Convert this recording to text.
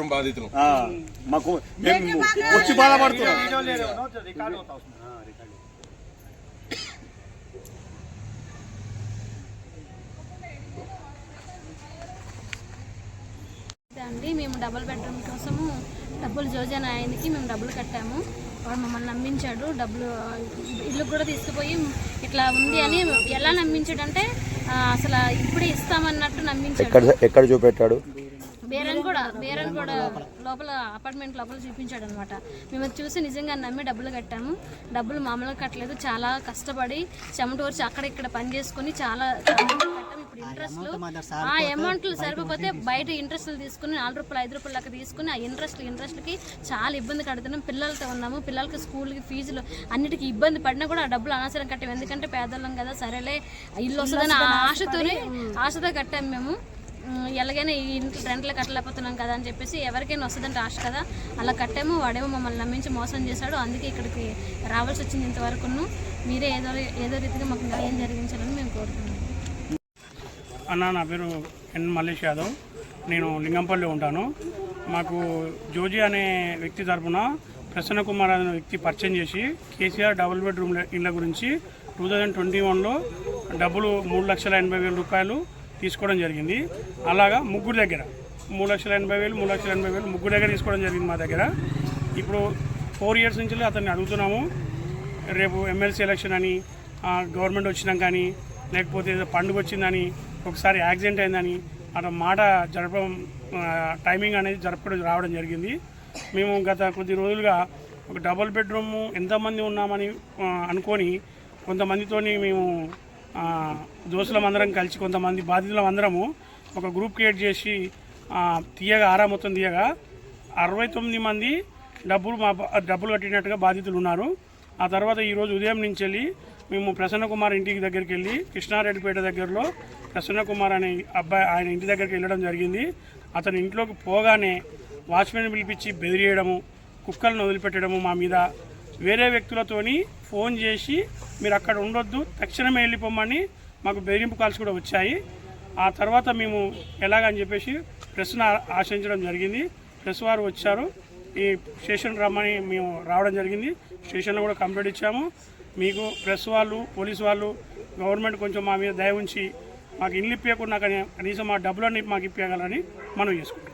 Bedroom బాధితులు. మాకు మేము వచ్చి బాధపడుతున్నాం. అండి మేము డబుల్ బెడ్రూమ్ కోసము డబ్బులు జోజన్ ఆయనకి మేము డబ్బులు కట్టాము. వాడు మమ్మల్ని నమ్మించాడు డబ్బులు ఇల్లు కూడా తీసుకుపోయి ఇట్లా ఉంది అని ఎలా నమ్మించాడంటే ఆ, అసలు ఇప్పుడే ఇస్తామన్నట్టు నమ్మించాడు. ఎక్కడ ఎక్కడ చూపెట్టాడు? బేరన్ కూడా బేరన్ కూడా లోపల. అపార్ట్మెంట్ లోపల చూపించాడు అనమాట మేము అది చూసి నిజంగా నమ్మి డబ్బులు కట్టాము. డబ్బులు మామూలుగా కట్టలేదు చాలా కష్టపడి చెమటూర్చి అక్కడ ఇక్కడ పని చేసుకుని చాలా ఇప్పుడు ఇంట్రెస్ట్లు ఆ అమౌంట్లు సరిపోతే బయట ఇంట్రెస్ట్లు తీసుకుని నాలుగు రూపాయలు ఐదు రూపాయలు లెక్క తీసుకుని ఆ ఇంట్రెస్ట్ ఇంట్రెస్ట్కి చాలా ఇబ్బంది కడుతున్నాం. పిల్లలతో ఉన్నాము పిల్లలకి స్కూల్కి ఫీజులు అన్నిటికీ ఇబ్బంది పడినా కూడా ఆ డబ్బులు అనవసరం కట్టాము ఎందుకంటే పేదవాళ్ళం కదా సరేలే ఇల్లు వస్తుందని ఆశతోనే ఆశతో కట్టాము మేము. ఎలాగైనా ఈ ఇంట్లో రెంట్లు కట్టలేకపోతున్నాం కదా అని చెప్పేసి ఎవరికైనా వస్తుందంటే ఆశ కదా. అలా కట్టాము వాడేమో మమ్మల్ని నమ్మించి మోసం చేశాడు. అందుకే ఇక్కడికి రావాల్సి వచ్చింది ఇంతవరకును. మీరే ఏదో ఏదో రీతిగా మాకు న్యాయం జరిగించాలని మేము కోరుతున్నాం. అన్న నా పేరు ఎన్ మల్లేష్ యాదవ్. నేను లింగంపల్లి ఉంటాను. మాకు జోజీ అనే వ్యక్తి తరఫున ప్రసన్న కుమార్ అనే వ్యక్తి పరిచయం చేసి కేసీఆర్ డబుల్ బెడ్రూమ్ ఇళ్ళ గురించి టూ థౌజండ్ ట్వంటీ వన్లో డబ్బులు మూడు లక్షల ఎనభై వేల రూపాయలు తీసుకోవడం జరిగింది. అలాగా ముగ్గురు దగ్గర. మూడు లక్షల ఎనభై వేలు మూడు లక్షల ఎనభై వేలు ముగ్గురు దగ్గర తీసుకోవడం జరిగింది మా దగ్గర. ఇప్పుడు ఫోర్ ఇయర్స్ నుంచి అతన్ని అడుగుతున్నాము. రేపు ఎమ్మెల్సీ ఎలక్షన్ అని గవర్నమెంట్ వచ్చినాం కానీ లేకపోతే ఏదో పండుగ వచ్చిందని ఒకసారి యాక్సిడెంట్ అయిందని అట్లా మాట జరపడం టైమింగ్ అనేది జరపడం రావడం జరిగింది. మేము గత కొద్ది రోజులుగా ఒక డబుల్ బెడ్రూమ్ ఎంతమంది ఉన్నామని అనుకొని కొంతమందితోని మేము దోస్తులం అందరం కలిసి కొంతమంది బాధితులం అందరము ఒక గ్రూప్ క్రియేట్ చేసి తీయగా ఆరా మొత్తం తీయగా అరవై తొమ్మిది మంది డబ్బులు మా డబ్బులు కట్టినట్టుగా బాధితులు ఉన్నారు ఆ తర్వాత ఈరోజు ఉదయం నుంచి వెళ్ళి మేము ప్రసన్న కుమార్ ఇంటికి దగ్గరికి వెళ్ళి కృష్ణారెడ్డిపేట దగ్గరలో ప్రసన్న కుమార్ అనే అబ్బాయి ఆయన ఇంటి దగ్గరికి వెళ్ళడం జరిగింది. అతని ఇంట్లోకి పోగానే వాచ్మెన్ పిలిపించి బెదిరియడము కుక్కలను వదిలిపెట్టడము మా మీద. వేరే వ్యక్తులతోని ఫోన్ చేసి మీరు అక్కడ ఉండొద్దు తక్షణమే వెళ్ళిపోమని మాకు బెదిరింపు కాల్స్ కూడా వచ్చాయి. ఆ తర్వాత మేము ఎలాగని చెప్పేసి ప్రెస్ను ఆశించడం జరిగింది. ప్రెస్ వారు వచ్చారు. ఈ స్టేషన్ రమ్మని మేము రావడం జరిగింది. స్టేషన్లో కూడా కంప్లైంట్ ఇచ్చాము. మీకు ప్రెస్ వాళ్ళు పోలీస్ వాళ్ళు గవర్నమెంట్ కొంచెం మా మీద దయ ఉంచి మాకు ఇల్లు ఇప్పకుండా కనీసం మా డబ్బులన్నీ మాకు ఇప్పగలని మనం చేసుకుంటాం